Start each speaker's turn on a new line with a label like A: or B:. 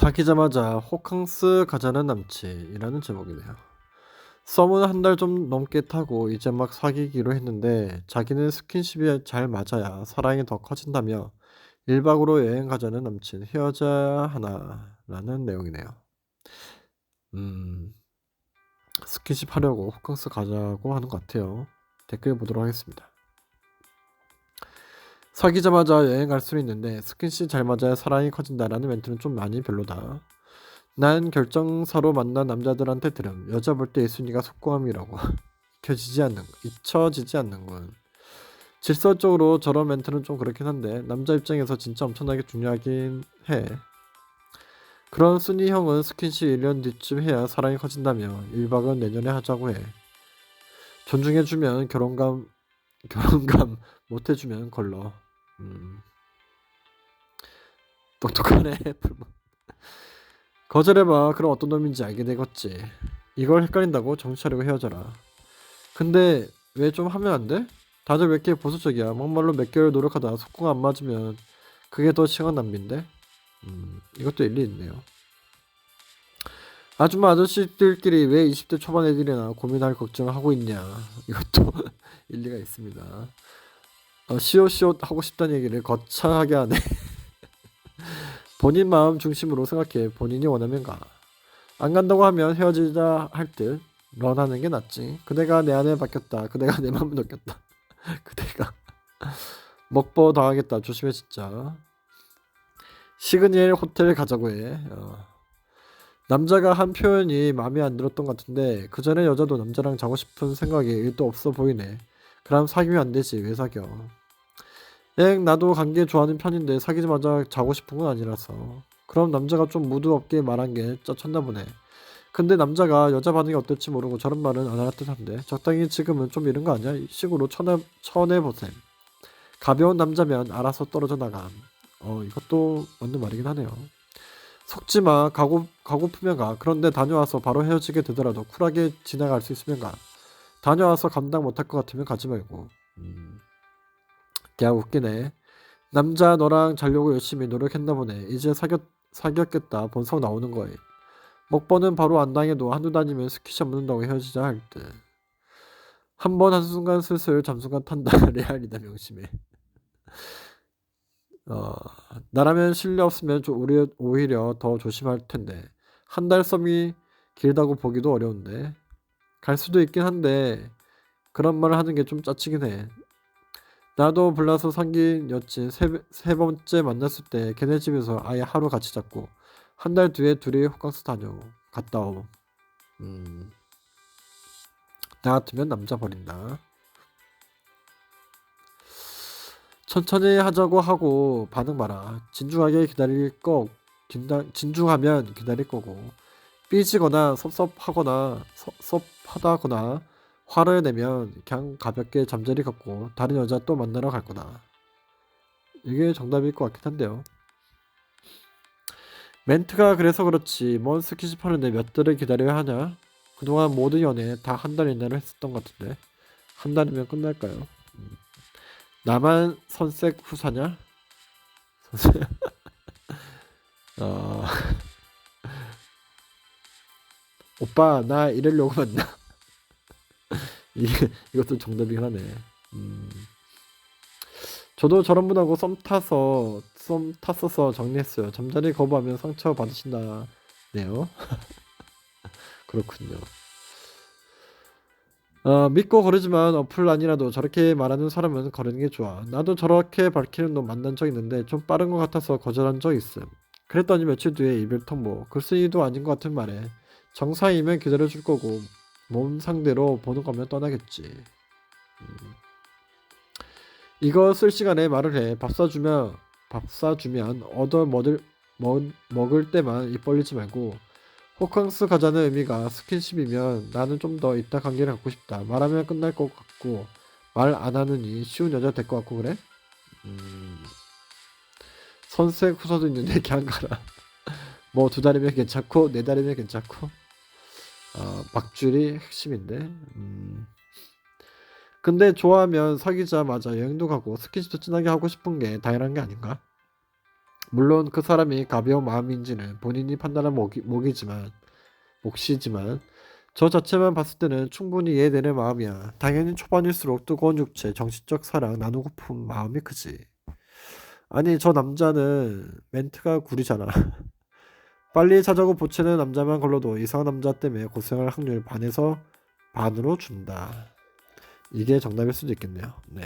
A: 사귀자마자 호캉스 가자는 남친이라는 제목이네요. 썸은 한 달 좀 넘게 타고 이제 막 사귀기로 했는데 자기는 스킨십이 잘 맞아야 사랑이 더 커진다며 1박으로 여행 가자는 남친 헤어져야 하나라는 내용이네요. 음, 스킨십 하려고 호캉스 가자고 하는 것 같아요. 댓글 보도록 하겠습니다. 사귀자마자 여행 갈 수는 있는데 스킨십 잘 맞아야 사랑이 커진다라는 멘트는 좀 많이 별로다. 난 결정사로 만난 남자들한테 들음 여자 볼때 1순위가 속고함이라고 잊혀지지 않는 잊혀지지 않는군. 질서적으로 저런 멘트는 좀 그렇긴 한데 남자 입장에서 진짜 엄청나게 중요하긴 해. 그런 순위 형은 스킨십 1년 뒤쯤 해야 사랑이 커진다며 1박은 내년에 하자고 해. 존중해주면 결혼감 결혼감 못해주면 걸러. 음. 똑똑하네. 거절해봐. 그럼 어떤 놈인지 알게 되겠지. 이걸 헷갈린다고 정신 차리고 헤어져라. 근데 왜 좀 하면 안 돼? 다들 왜 이렇게 보수적이야? 막말로 몇 개월 노력하다 속공 안 맞으면 그게 더 시간 낭비인데? 음 이것도 일리 있네요. 아줌마 아저씨들끼리 왜 20대 초반 애들이나 고민할 걱정을 하고 있냐. 이것도 일리가 있습니다 어, 시옷시옷 하고 싶다는 얘기를 거창하게 하네 본인 마음 중심으로 생각해 본인이 원하면 가. 안 간다고 하면 헤어지자 할 듯 런하는 게 낫지. 그대가 내 안에 바뀌었다. 그대가 내 마음을 느꼈다. 그대가 먹보 당하겠다. 조심해 진짜. 시그니엘 호텔 가자고 해. 어. 남자가 한 표현이 마음에 안 들었던 것 같은데 그 전에 여자도 남자랑 자고 싶은 생각이 일도 없어 보이네. 그럼 사귀면 안 되지. 왜 사겨? 엥 나도 관계 좋아하는 편인데 사귀자마자 자고 싶은 건 아니라서. 그럼 남자가 좀 무드 없게 말한 게 짜쳤나 보네. 근데 남자가 여자 반응이 어떨지 모르고 저런 말은 안 할 듯한데 적당히 지금은 좀 이런 거 아니야? 이 식으로 쳐내, 쳐내보셈. 가벼운 남자면 알아서 떨어져 나감. 어 이것도 맞는 말이긴 하네요. 속지마. 가고 가고프면 가. 그런데 다녀와서 바로 헤어지게 되더라도 쿨하게 지나갈 수 있으면 가 다녀와서 감당 못할 것 같으면 가지 말고 음. 야 웃기네. 남자 너랑 자려고 열심히 노력했나 보네. 이제 사귀었, 사귀었겠다. 본성 나오는 거에. 먹번은 바로 안 당해도 한두 다니면 스키샷 묻는다고 헤어지자 할 듯. 한번 한순간 슬슬 잠수간 탄다. 레알이다 명심해. 어, 나라면 실력 없으면 좀 오히려, 오히려 더 조심할 텐데. 한 달 썸이 길다고 보기도 어려운데. 갈 수도 있긴 한데 그런 말을 하는 게 좀 짜치긴 해. 나도 불나서 사귄 여친 세, 세 번째 만났을 때 걔네 집에서 아예 하루 같이 잤고 한 달 뒤에 둘이 호캉스 다녀 갔다 오. 음. 나 같으면 남자 버린다. 천천히 하자고 하고 반응 봐라. 진중하게 기다릴 거 긴다, 진중하면 기다릴 거고 삐지거나 섭섭하거나 섭섭하다거나 화를 내면 그냥 가볍게 잠자리 갖고 다른 여자 또 만나러 갈 거다. 이게 정답일 것 같긴 한데요. 멘트가 그래서 그렇지 뭔 스킨십 하는데 몇 달을 기다려야 하냐? 그동안 모든 연애 다 한 달 이내로 했었던 것 같은데 한 달이면 끝날까요? 음. 나만 선색 후사냐? 선색 어... 오빠 나 이러려고 만나 이게 이것도 정답이긴 하네. 음. 저도 저런 분하고 썸 타서 썸 탔어서 정리했어요. 잠자리 거부하면 상처 받으신다네요. 그렇군요. 어, 믿고 거르지만 어플 아니라도 저렇게 말하는 사람은 거르는 게 좋아. 나도 저렇게 밝히는 놈 만난 적 있는데 좀 빠른 것 같아서 거절한 적 있음. 그랬더니 며칠 뒤에 이별 통보. 글쓴이도 아닌 것 같은 말에 정상이면 기다려줄 거고 몸 상대로 보는 거면 떠나겠지. 음. 이거 쓸 시간에 말을 해. 밥 사주면 밥 사주면 얻어 먹을 먹, 먹을 때만 입 벌리지 말고 호캉스 가자는 의미가 스킨십이면 나는 좀 더 이따 관계를 갖고 싶다. 말하면 끝날 것 같고 말 안 하느니 쉬운 여자 될 것 같고 그래? 음. 선색 후서도 있는데 그냥 가라. 뭐 두 달이면 괜찮고 네 달이면 괜찮고 어, 막줄이 핵심인데. 음. 근데 좋아하면 사귀자마자 여행도 가고 스킨십도 진하게 하고 싶은 게 당연한 게 아닌가? 물론 그 사람이 가벼운 마음인지는 본인이 판단한 목이, 목이지만 몫이지만 저 자체만 봤을 때는 충분히 이해되는 마음이야. 당연히 초반일수록 뜨거운 육체, 정신적 사랑 나누고픈 마음이 크지. 아니 저 남자는 멘트가 구리잖아. 빨리 자자고 보채는 남자만 걸러도 이상한 남자 때문에 고생할 확률 반에서 반으로 준다. 이게 정답일 수도 있겠네요. 네.